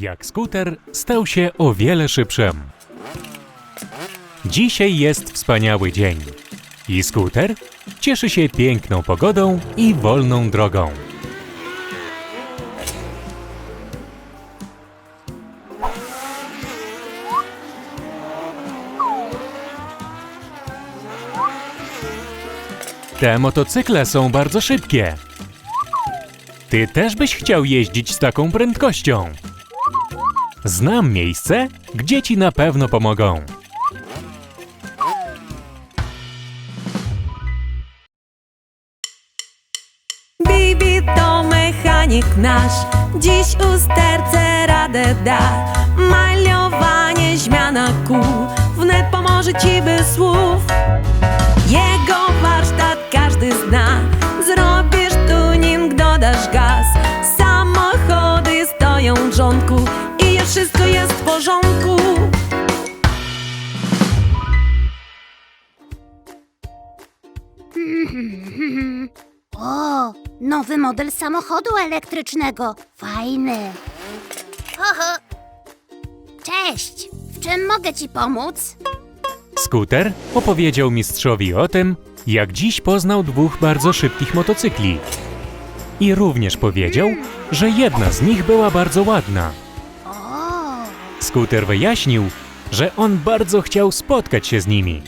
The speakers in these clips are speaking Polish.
jak skuter stał się o wiele szybszym. Dzisiaj jest wspaniały dzień i skuter cieszy się piękną pogodą i wolną drogą. Te motocykle są bardzo szybkie. Ty też byś chciał jeździć z taką prędkością. Znam miejsce, gdzie ci na pewno pomogą. Bibi to mechanik nasz, dziś usterce radę da. Maliowanie, zmiana kół, wnet pomoże ci bez słów. Jego O, nowy model samochodu elektrycznego. Fajny. Oho. Cześć. W czym mogę ci pomóc? Skuter opowiedział mistrzowi o tym, jak dziś poznał dwóch bardzo szybkich motocykli. I również powiedział, że jedna z nich była bardzo ładna. Skuter wyjaśnił, że on bardzo chciał spotkać się z nimi.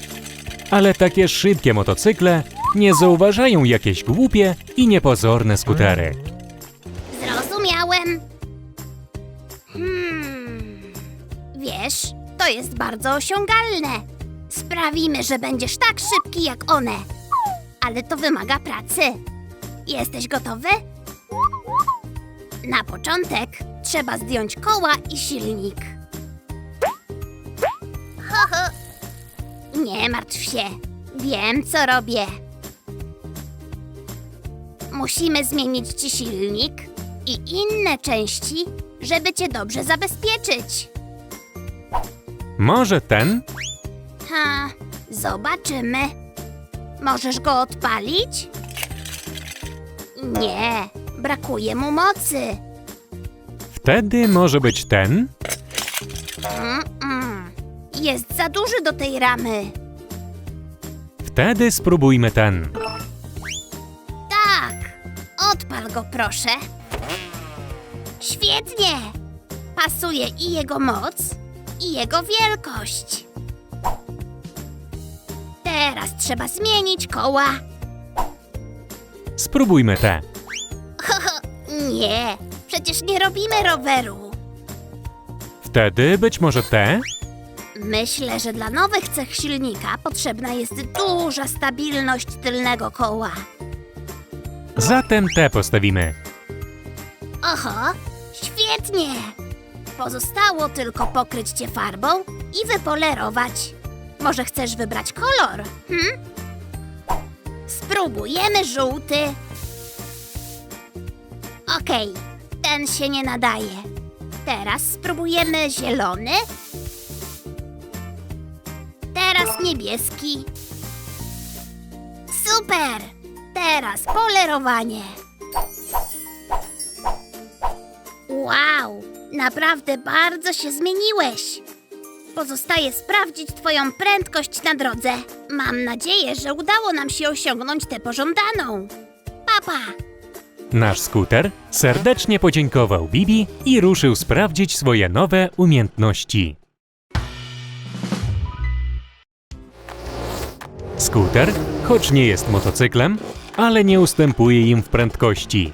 Ale takie szybkie motocykle nie zauważają jakieś głupie i niepozorne skutery. zrozumiałem. Hmm. Wiesz, to jest bardzo osiągalne. Sprawimy, że będziesz tak szybki jak one. Ale to wymaga pracy. Jesteś gotowy? Na początek trzeba zdjąć koła i silnik. Ho, ho. Nie martw się. Wiem, co robię. Musimy zmienić ci silnik i inne części, żeby cię dobrze zabezpieczyć. Może ten? Ha, zobaczymy. Możesz go odpalić? Nie, brakuje mu mocy. Wtedy może być ten? Mm-mm. Jest za duży do tej ramy. Wtedy spróbujmy ten. Proszę. Świetnie! Pasuje i jego moc, i jego wielkość. Teraz trzeba zmienić koła. Spróbujmy te. Nie, przecież nie robimy roweru. Wtedy być może te? Myślę, że dla nowych cech silnika potrzebna jest duża stabilność tylnego koła. Zatem te postawimy. Oho, świetnie! Pozostało tylko pokryć cię farbą i wypolerować. Może chcesz wybrać kolor? Hm? Spróbujemy żółty. Okej, ten się nie nadaje. Teraz spróbujemy zielony. Teraz niebieski. Super! Teraz polerowanie. Wow, naprawdę bardzo się zmieniłeś. Pozostaje sprawdzić Twoją prędkość na drodze. Mam nadzieję, że udało nam się osiągnąć tę pożądaną. Papa, Nasz skuter serdecznie podziękował Bibi i ruszył sprawdzić swoje nowe umiejętności. Skuter, choć nie jest motocyklem, ale nie ustępuje im w prędkości.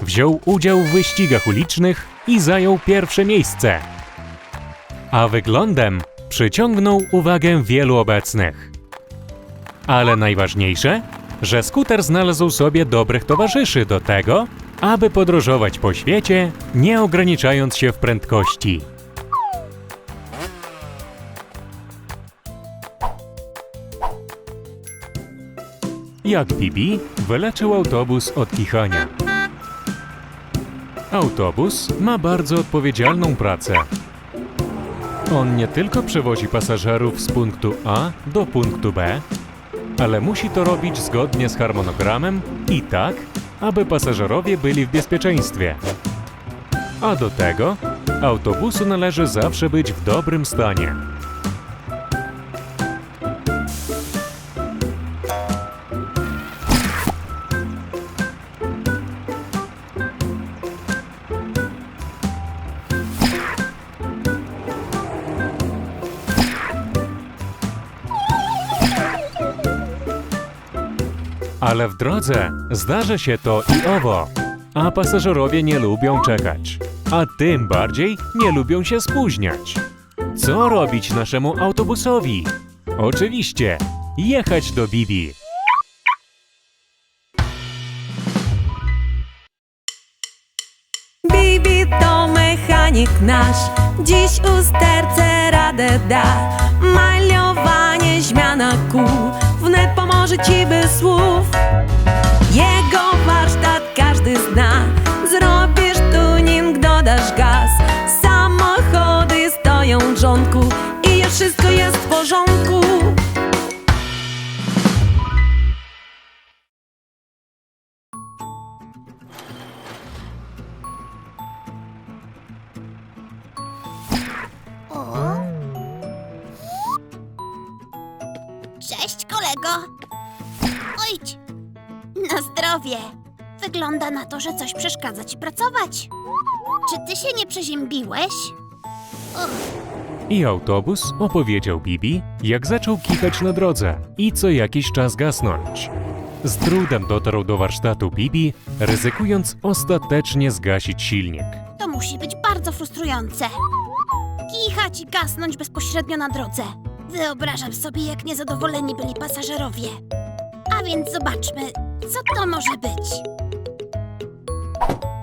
Wziął udział w wyścigach ulicznych i zajął pierwsze miejsce. A wyglądem przyciągnął uwagę wielu obecnych. Ale najważniejsze, że skuter znalazł sobie dobrych towarzyszy do tego, aby podróżować po świecie, nie ograniczając się w prędkości. Jak Bibi wyleczył autobus od kichania. Autobus ma bardzo odpowiedzialną pracę. On nie tylko przewozi pasażerów z punktu A do punktu B, ale musi to robić zgodnie z harmonogramem i tak, aby pasażerowie byli w bezpieczeństwie. A do tego Autobusu należy zawsze być w dobrym stanie. Ale w drodze zdarzy się to i owo. A pasażerowie nie lubią czekać. A tym bardziej nie lubią się spóźniać. Co robić naszemu autobusowi? Oczywiście, jechać do Bibi. Mechanik nasz, dziś usterce radę da. Maliowanie, zmiana kół, wnet pomoże ci bez słów. Jego warsztat każdy zna, zrobisz tuning, dodasz gaz. Samochody stoją w rządku i już wszystko jest w porządku. Kolego. Ojdź. Na zdrowie. Wygląda na to, że coś przeszkadza ci pracować. Czy ty się nie przeziębiłeś? I autobus opowiedział Bibi, jak zaczął kichać na drodze i co jakiś czas gasnąć. Z trudem dotarł do warsztatu Bibi, ryzykując ostatecznie zgasić silnik. to musi być bardzo frustrujące. Kichać i gasnąć bezpośrednio na drodze. Wyobrażam sobie, jak niezadowoleni byli pasażerowie. A więc zobaczmy, co to może być.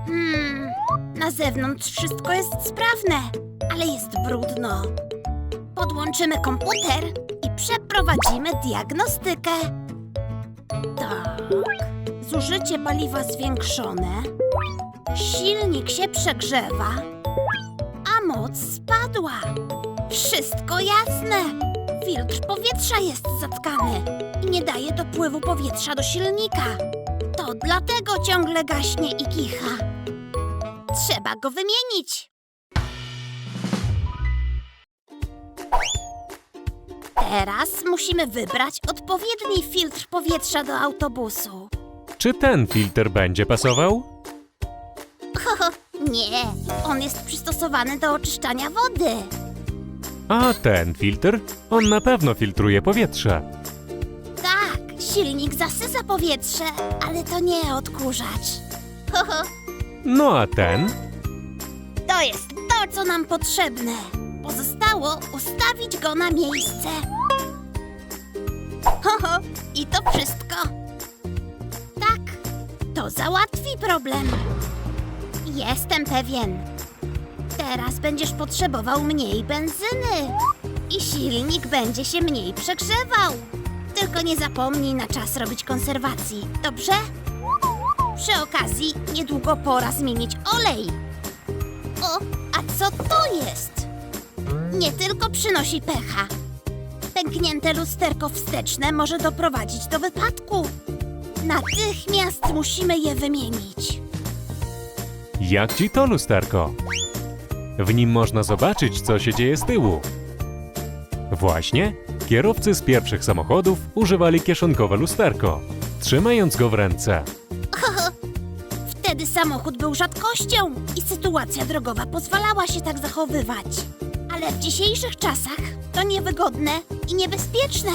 Hmm, na zewnątrz wszystko jest sprawne, ale jest brudno. Podłączymy komputer i przeprowadzimy diagnostykę. Tak, zużycie paliwa zwiększone. Silnik się przegrzewa, a moc spadła. Wszystko jasne. Filtr powietrza jest zatkany i nie daje dopływu powietrza do silnika. To dlatego ciągle gaśnie i kicha. Trzeba go wymienić. Teraz musimy wybrać odpowiedni filtr powietrza do autobusu. Czy ten filtr będzie pasował? Nie, on jest przystosowany do oczyszczania wody. A ten filtr? On na pewno filtruje powietrze. Tak, silnik zasysa powietrze, ale to nie odkurzacz. Ho, ho, No a ten? to jest to, co nam potrzebne. Pozostało ustawić go na miejsce. Ho, ho, i to wszystko. Tak, to załatwi problem. Jestem pewien. Teraz będziesz potrzebował mniej benzyny i silnik będzie się mniej przegrzewał. Tylko nie zapomnij na czas robić konserwacji, dobrze? Przy okazji niedługo pora zmienić olej. O, a co to jest? Nie tylko przynosi pecha. Pęknięte lusterko wsteczne może doprowadzić do wypadku. Natychmiast musimy je wymienić. Jak ci to lusterko? W nim można zobaczyć, co się dzieje z tyłu. Właśnie, kierowcy z pierwszych samochodów używali kieszonkowe lusterko, trzymając go w ręce. Wtedy samochód był rzadkością i sytuacja drogowa pozwalała się tak zachowywać. Ale w dzisiejszych czasach to niewygodne i niebezpieczne.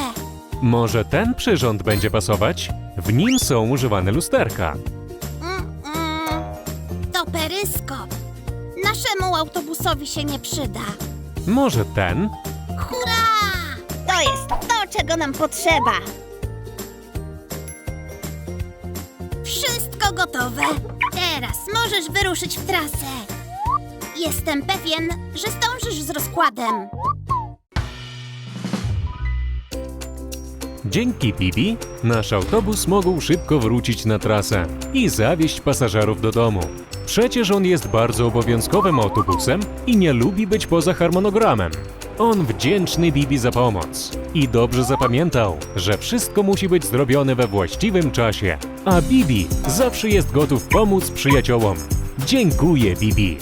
Może ten przyrząd będzie pasować? W nim są używane lusterka. Autobusowi się nie przyda. Może ten? Hurra! To jest to, czego nam potrzeba. Wszystko gotowe. Teraz możesz wyruszyć w trasę. Jestem pewien, że zdążysz z rozkładem. Dzięki Bibi nasz autobus mógł szybko wrócić na trasę i zawieźć pasażerów do domu. Przecież on jest bardzo obowiązkowym autobusem i nie lubi być poza harmonogramem. On wdzięczny Bibi za pomoc i dobrze zapamiętał, że wszystko musi być zrobione we właściwym czasie, a Bibi zawsze jest gotów pomóc przyjaciołom. Dziękuję Bibi.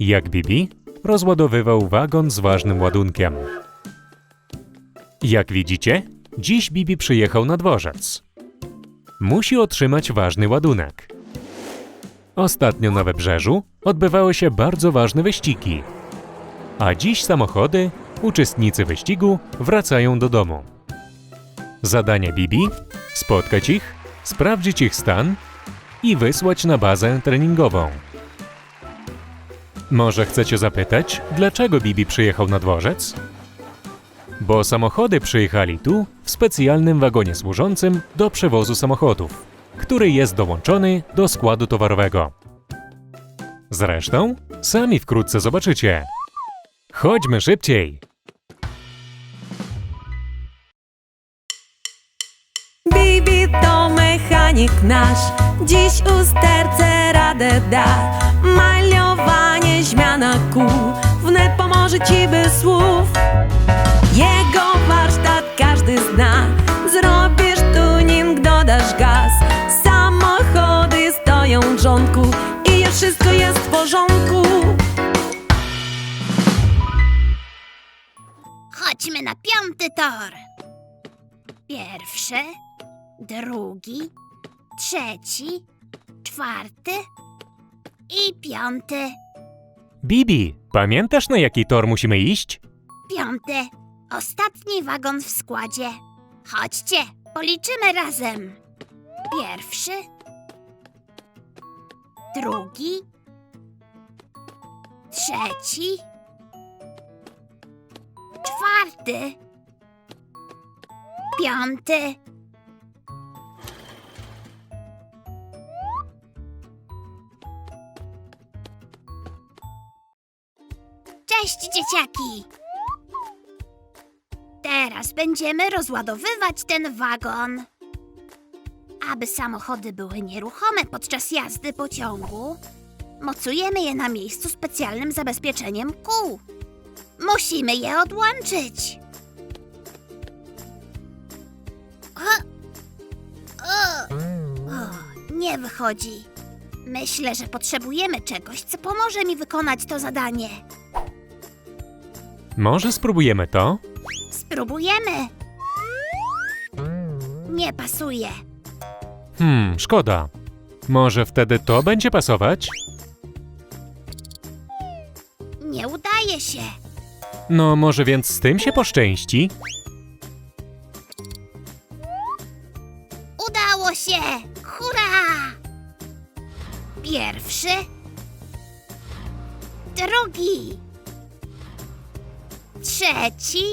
Jak Bibi rozładowywał wagon z ważnym ładunkiem. Jak widzicie, dziś Bibi przyjechał na dworzec. Musi otrzymać ważny ładunek. Ostatnio na Wybrzeżu odbywały się bardzo ważne wyścigi. A dziś samochody, uczestnicy wyścigu, wracają do domu. Zadanie Bibi: spotkać ich, sprawdzić ich stan i wysłać na bazę treningową. Może chcecie zapytać, dlaczego Bibi przyjechał na dworzec? Bo samochody przyjechali tu w specjalnym wagonie służącym do przewozu samochodów, który jest dołączony do składu towarowego. Zresztą, sami wkrótce zobaczycie. Chodźmy szybciej! Bibi to mechanik nasz, dziś usterce radę da. Maliowanie, zmiana kół, wnet pomoże ci bez słów. Na piąty tor. Pierwszy, drugi, trzeci, czwarty i piąty. Bibi, pamiętasz na jaki tor musimy iść? Piąty, ostatni wagon w składzie. Chodźcie, policzymy razem. Pierwszy, drugi, trzeci, czwarty, piąty. Cześć, dzieciaki! Teraz będziemy rozładowywać ten wagon. Aby samochody były nieruchome podczas jazdy pociągu, mocujemy je na miejscu specjalnym zabezpieczeniem kół. Musimy je odłączyć. O, o, o, nie wychodzi. Myślę, że potrzebujemy czegoś, co pomoże mi wykonać to zadanie. Może spróbujemy to? Spróbujemy. Nie pasuje. Hmm, szkoda. Może wtedy to będzie pasować? Nie udaje się. No, może więc z tym się poszczęści? Udało się! Hurra! Pierwszy. Drugi. Trzeci.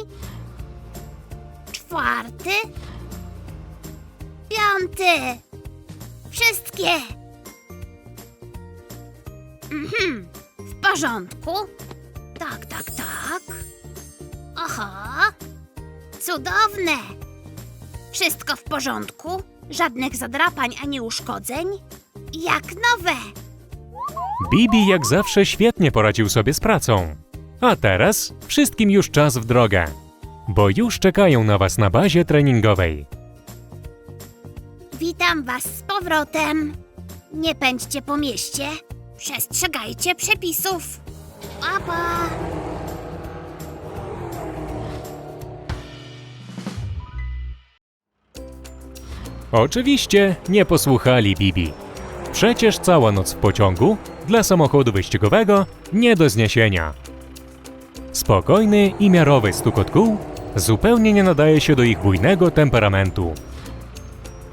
Czwarty. Piąty. Wszystkie. Mhm. W porządku. Tak, tak, tak. Aha. Cudowne. Wszystko w porządku? Żadnych zadrapań ani uszkodzeń? Jak nowe! Bibi jak zawsze świetnie poradził sobie z pracą. A teraz wszystkim już czas w drogę, bo już czekają na Was na bazie treningowej. Witam Was z powrotem. Nie pędźcie po mieście. Przestrzegajcie przepisów. Papa! Oczywiście nie posłuchali Bibi. Przecież cała noc w pociągu dla samochodu wyścigowego nie do zniesienia. Spokojny i miarowy stukot kół zupełnie nie nadaje się do ich bujnego temperamentu.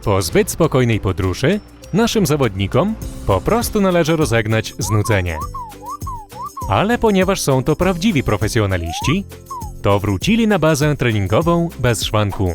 Po zbyt spokojnej podróży naszym zawodnikom po prostu należy rozegnać znudzenie. Ale ponieważ są to prawdziwi profesjonaliści, to wrócili na bazę treningową bez szwanku.